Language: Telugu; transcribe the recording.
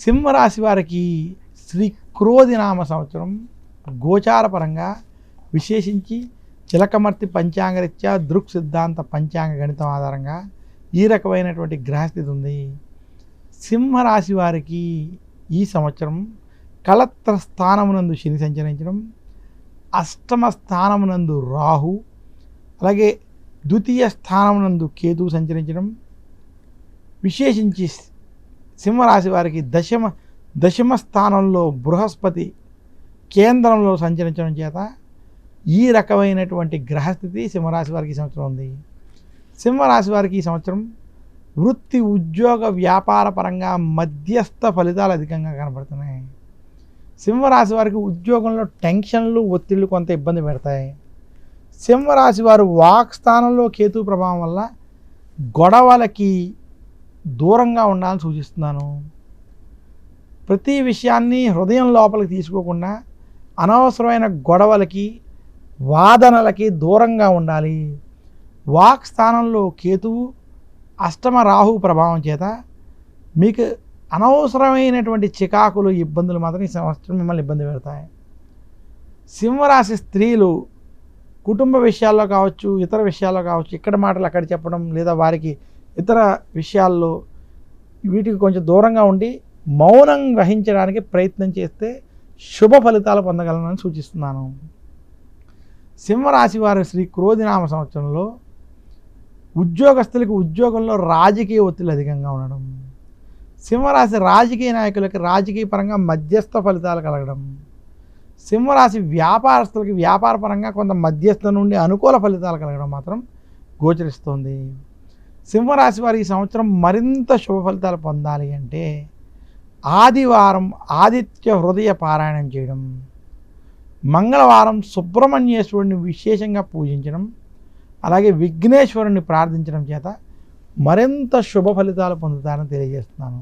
సింహరాశి వారికి శ్రీ క్రోధి నామ సంవత్సరం గోచారపరంగా విశేషించి చిలకమర్తి పంచాంగరీత్యా దృక్ సిద్ధాంత పంచాంగ గణితం ఆధారంగా ఈ రకమైనటువంటి గ్రహస్థితి ఉంది. సింహరాశి వారికి ఈ సంవత్సరం కలత్ర స్థానమునందు శని సంచరించడం అష్టమ స్థానమునందు రాహు అలాగే ద్వితీయ స్థానమునందు కేతు సంచరించడం విశేషించి సింహరాశి వారికి దశమ దశమ స్థానంలో బృహస్పతి కేంద్రంలో సంచరించడం చేత ఈ రకమైనటువంటి గ్రహస్థితి సింహరాశి వారికి ఈ సంవత్సరం ఉంది. సింహరాశి వారికి ఈ సంవత్సరం వృత్తి ఉద్యోగ వ్యాపార పరంగా మధ్యస్థ ఫలితాలు అధికంగా కనబడుతున్నాయి. సింహరాశి వారికి ఉద్యోగంలో టెన్షన్లు ఒత్తిళ్ళు కొంత ఇబ్బంది పెడతాయి. సింహరాశి వారు వాక్ స్థానంలో కేతు ప్రభావం వల్ల గొడవలకి దూరంగా ఉండాలని సూచిస్తున్నాను. ప్రతి విషయాన్ని హృదయం లోపలికి తీసుకోకుండా అనవసరమైన గొడవలకి వాదనలకి దూరంగా ఉండాలి. వాక్ స్థానంలో కేతువు అష్టమ రాహు ప్రభావం చేత మీకు అనవసరమైనటువంటి చికాకులు ఇబ్బందులు మాత్రం ఈ సంవత్సరం మిమ్మల్ని ఇబ్బంది పెడతాయి. సింహరాశి స్త్రీలు కుటుంబ విషయాల్లో కావచ్చు ఇతర విషయాల్లో కావచ్చు ఇక్కడ మాటలు అక్కడ చెప్పడం లేదా వారికి ఇతర విషయాల్లో వీటికి కొంచెం దూరంగా ఉండి మౌనం వహించడానికి ప్రయత్నం చేస్తే శుభ ఫలితాలు పొందగలనని సూచిస్తున్నాను. సింహరాశి వారి శ్రీ క్రోధినామ సంవత్సరంలో ఉద్యోగస్తులకు ఉద్యోగంలో రాజకీయ ఒత్తిడి అధికంగా ఉండడం. సింహరాశి రాజకీయ నాయకులకి రాజకీయ పరంగా మధ్యస్థ ఫలితాలు కలగడం. సింహరాశి వ్యాపారస్తులకి వ్యాపార పరంగా కొంత మధ్యస్థ నుండి అనుకూల ఫలితాలు కలగడం మాత్రం గోచరిస్తోంది. సింహరాశి వారు ఈ సంవత్సరం మరింత శుభ ఫలితాలు పొందాలి అంటే ఆదివారం ఆదిత్య హృదయ పారాయణం చేయడం మంగళవారం సుబ్రహ్మణ్యేశ్వరుడిని విశేషంగా పూజించడం అలాగే విఘ్నేశ్వరుణ్ణి ప్రార్థించడం చేత మరింత శుభ ఫలితాలు పొందుతారని తెలియజేస్తున్నాను.